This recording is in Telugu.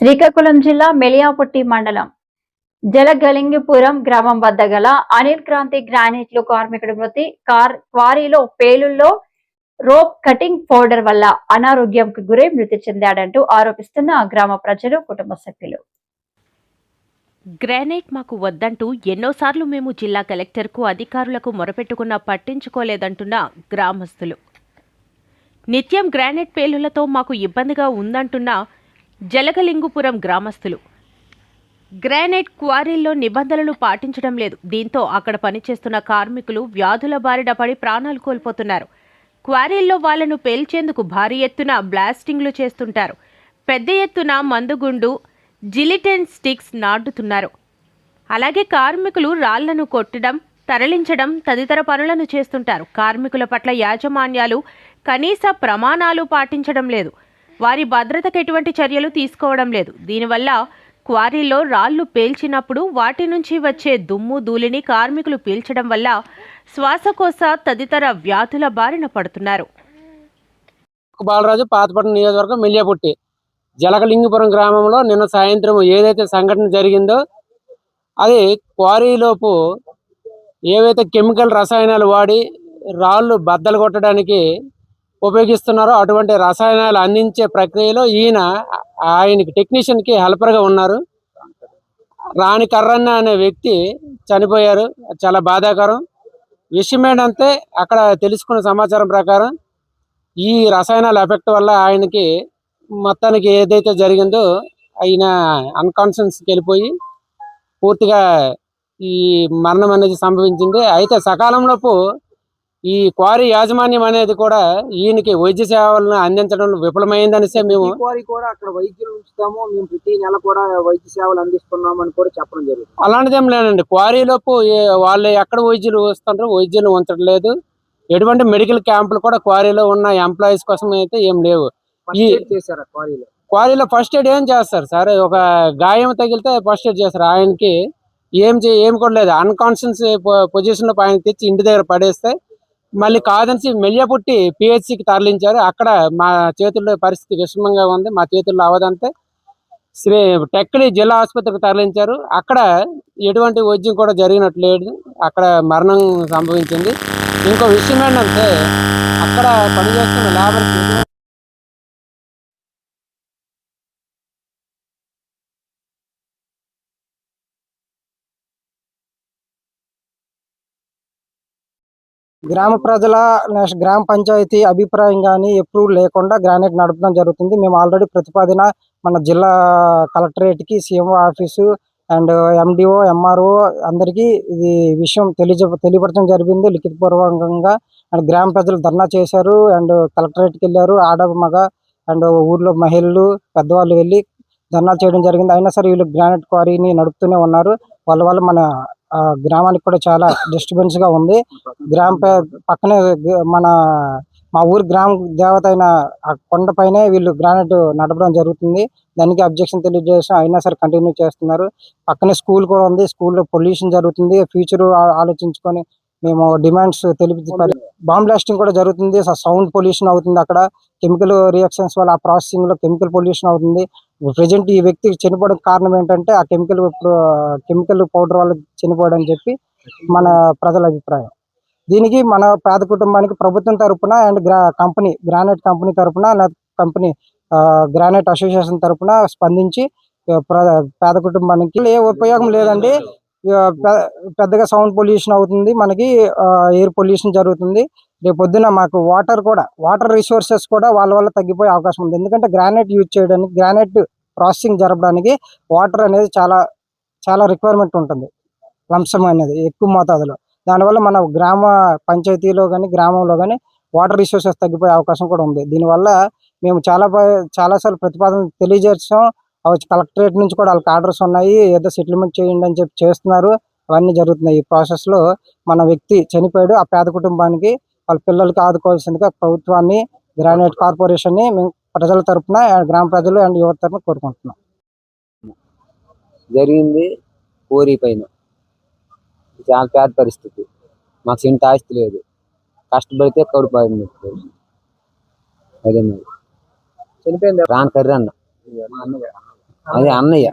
శ్రీకాకుళం జిల్లా మెలియాపొట్టి మండలం జలగలింగిపురం గ్రామం వద్ద గల అనిల్ క్రాంతి గ్రానైట్లు కార్మికుడి మృతి కార్ క్వారీలో పేలుల్లో రోప్ కటింగ్ పౌడర్ వల్ల అనారోగ్యంకు గురై మృతి చెందాడంటూ ఆరోపిస్తున్న గ్రామ ప్రజలు కుటుంబ సభ్యులు. గ్రానైట్ మాకు వద్దంటూ ఎన్నోసార్లు మేము జిల్లా కలెక్టర్కు అధికారులకు మొరపెట్టుకున్నా పట్టించుకోలేదంటున్న గ్రామస్తులు. నిత్యం గ్రానైట్ పేలులతో మాకు ఇబ్బందిగా ఉందంటున్న జలగలింగుపురం గ్రామస్తులు. గ్రానైట్ క్వారీల్లో నిబంధనలు పాటించడం లేదు. దీంతో అక్కడ పనిచేస్తున్న కార్మికులు వ్యాధుల బారిన పడి ప్రాణాలు కోల్పోతున్నారు. క్వారీల్లో వాళ్ళను పేల్చేందుకు భారీ ఎత్తున బ్లాస్టింగ్లు చేస్తుంటారు. పెద్ద ఎత్తున మందుగుండు జిలిటెన్ స్టిక్స్ నాటుతున్నారు. అలాగే కార్మికులు రాళ్ళను కొట్టడం తరలించడం తదితర పనులను చేస్తుంటారు. కార్మికుల పట్ల యాజమాన్యాలు కనీస ప్రమాణాలు పాటించడం లేదు. వారి భద్రతకు ఎటువంటి చర్యలు తీసుకోవడం లేదు. దీనివల్ల క్వారీలో రాళ్ళు పేల్చినప్పుడు వాటి నుంచి వచ్చే దుమ్ము ధూళిని కార్మికులు పీల్చడం వల్ల శ్వాసకోశ తదితర వ్యాధుల బారిన పడుతున్నారు. బాలరాజు పాతపట్నం నియోజకవర్గం మెల్లియాపుట్టి. జలకలింగపురం గ్రామంలో నిన్న సాయంత్రం ఏదైతే సంఘటన జరిగిందో అది క్వారీలోపు ఏవైతే కెమికల్ రసాయనాలు వాడి రాళ్ళు బద్దలు కొట్టడానికి ఉపయోగిస్తున్నారో అటువంటి రసాయనాలు అందించే ప్రక్రియలో ఈయన ఆయనకి టెక్నీషియన్కి హెల్పర్గా ఉన్నారు. రాణి కర్రన్న అనే వ్యక్తి చనిపోయారు. చాలా బాధాకరం. విషయం ఏంటంటే అక్కడ తెలుసుకున్న సమాచారం ప్రకారం ఈ రసాయనాల ఎఫెక్ట్ వల్ల ఆయనకి మొత్తానికి ఏదైతే జరిగిందో ఆయన అన్కాన్షియన్స్కి వెళ్ళిపోయి పూర్తిగా ఈ మరణం అనేది సంభవించింది. అయితే సకాలంలోపు ఈ క్వారీ యాజమాన్యం అనేది కూడా ఈయనకి వైద్య సేవలను అందించడంలో విఫలమైందనిసే మేము క్వారీ కూడా అక్కడ వైద్యులు ఉంచుతాము. మేము ప్రతి నెల కూడా వైద్య సేవలు అందిస్తున్నాం అని కూడా చెప్పడం జరుగుతుంది. అలాంటిదేం లేదండి. క్వారీలోపు వాళ్ళు ఎక్కడ వైద్యులు వస్తుంటారో వైద్యులు ఉంచడం లేదు ఎటువంటి మెడికల్ క్యాంపులు కూడా క్వారీలో ఉన్న ఎంప్లాయీస్ కోసం అయితే ఏం లేవు. ఈ- చేశారు క్వారీలో? క్వారీలో ఫస్ట్ ఎయిడ్ ఏం చేస్తారు సార్? ఒక గాయం తగిలితే ఫస్ట్ ఎయిడ్ చేస్తారు. ఆయనకి ఏం చే ఏం కూడా లేదు. అన్కాన్షియస్ పొజిషన్లో ఆయన తెచ్చి ఇంటి దగ్గర పడేస్తే మళ్ళీ కాదనిసి మెల్లియపుట్టి పిహెచ్సికి తరలించారు. అక్కడ మా చేతుల్లో పరిస్థితి విషమంగా ఉంది. మా చేతుల్లో అవదంతే శ్రీ టెక్కలి జిల్లా ఆసుపత్రికి తరలించారు. అక్కడ ఎటువంటి వైద్యం కూడా జరిగినట్లు లేదు అక్కడ మరణం సంభవించింది. ఇంకో విషయం ఏంటంటే అక్కడ పనిచేస్తున్న లేబర్కి గ్రామ ప్రజల నెక్స్ట్ గ్రామ పంచాయతీ అభిప్రాయం కానీ ఎప్పుడు లేకుండా గ్రానైట్ నడపడం జరుగుతుంది. మేము ఆల్రెడీ ప్రతిపాదన మన జిల్లా కలెక్టరేట్కి CMO office and MDO MRO అందరికీ ఇది విషయం తెలియజ తెలియపరచడం జరిగింది. లిఖితపూర్వకంగా అండ్ గ్రామ ప్రజలు ధర్నా చేశారు అండ్ కలెక్టరేట్కి వెళ్ళారు. ఆడ మగ అండ్ ఊర్లో మహిళలు పెద్దవాళ్ళు వెళ్ళి ధర్నా చేయడం జరిగింది. అయినా సరే వీళ్ళు గ్రానైట్ క్వారీని నడుపుతూనే ఉన్నారు. వాళ్ళ వల్ల మన ఆ, గ్రామానికి కూడా చాలా డిస్టర్బెన్స్గా ఉంది. గ్రామ పక్కనే మన మా ఊరు గ్రామ దేవత అయిన ఆ కొండపైనే వీళ్ళు గ్రానైట్ నడపడం జరుగుతుంది. దానికి అబ్జెక్షన్ తెలియజేసి అయినా సరే కంటిన్యూ చేస్తున్నారు. పక్కనే స్కూల్ కూడా ఉంది. స్కూల్లో పొల్యూషన్ జరుగుతుంది. ఫ్యూచర్ ఆలోచించుకొని మేము డిమాండ్స్ తెలిపి బాంబ్ బ్లాస్టింగ్ కూడా జరుగుతుంది. సౌండ్ పొల్యూషన్ అవుతుంది అక్కడ. కెమికల్ రియాక్షన్స్ వల్ల ఆ ప్రాసెసింగ్లో కెమికల్ పొల్యూషన్ అవుతుంది. ప్రజెంట్ ఈ వ్యక్తి చనిపోవడం కారణం ఏంటంటే ఆ కెమికల్ కెమికల్ పౌడర్ వల్ల చనిపోవడం అని చెప్పి మన ప్రజల అభిప్రాయం. దీనికి మన పేద కుటుంబానికి ప్రభుత్వం తరపున అండ్ గ్రా కంపెనీ గ్రానైట్ కంపెనీ తరపున కంపెనీ గ్రానైట్ అసోసియేషన్ తరపున స్పందించి ప్ర- పేద కుటుంబానికి ఏ ఉపయోగం లేదండి. పెద్దగా సౌండ్ పొల్యూషన్ అవుతుంది. మనకి ఎయిర్ పొల్యూషన్ జరుగుతుంది. రేపు మాకు వాటర్ కూడా వాటర్ రిసోర్సెస్ కూడా వాళ్ళ వల్ల తగ్గిపోయే అవకాశం ఉంది. ఎందుకంటే గ్రానైట్ యూజ్ చేయడానికి గ్రానైట్ ప్రాసెసింగ్ జరపడానికి వాటర్ అనేది చాలా చాలా రిక్వైర్మెంట్ ఉంటుంది. లంసం అనేది ఎక్కువ మోతాదులో. దానివల్ల మన గ్రామ పంచాయతీలో కానీ గ్రామంలో కానీ వాటర్ రిసోర్సెస్ తగ్గిపోయే అవకాశం కూడా ఉంది. దీనివల్ల మేము చాలా చాలాసార్లు ప్రతిపాదన తెలియజేసాం కలెక్టరేట్ నుంచి కూడా వాళ్ళకి ఆర్డర్స్ ఉన్నాయి. ఏదో సెటిల్మెంట్ చేయండి అని చెప్పి చేస్తున్నారు. అవన్నీ జరుగుతున్నాయి. ఈ ప్రాసెస్లో మన వ్యక్తి చనిపోయాడు. ఆ పేద కుటుంబానికి వాళ్ళ పిల్లలకి ఆదుకోవాల్సిందిగా ప్రభుత్వాన్ని గ్రానైట్ కార్పొరేషన్ని మేము ప్రజల తరపున గ్రామ ప్రజలు అండ్ యువత తరపున కోరుకుంటున్నాం. జరిగింది కోరి పైన. చాలా పేద పరిస్థితి. మాకు ఇంత ఆస్తి లేదు. కష్టపడితే కడుపు ఆడింది అదే మరి. చనిపోయింది? రాని కర్రీ అన్న. అదే అన్నయ్య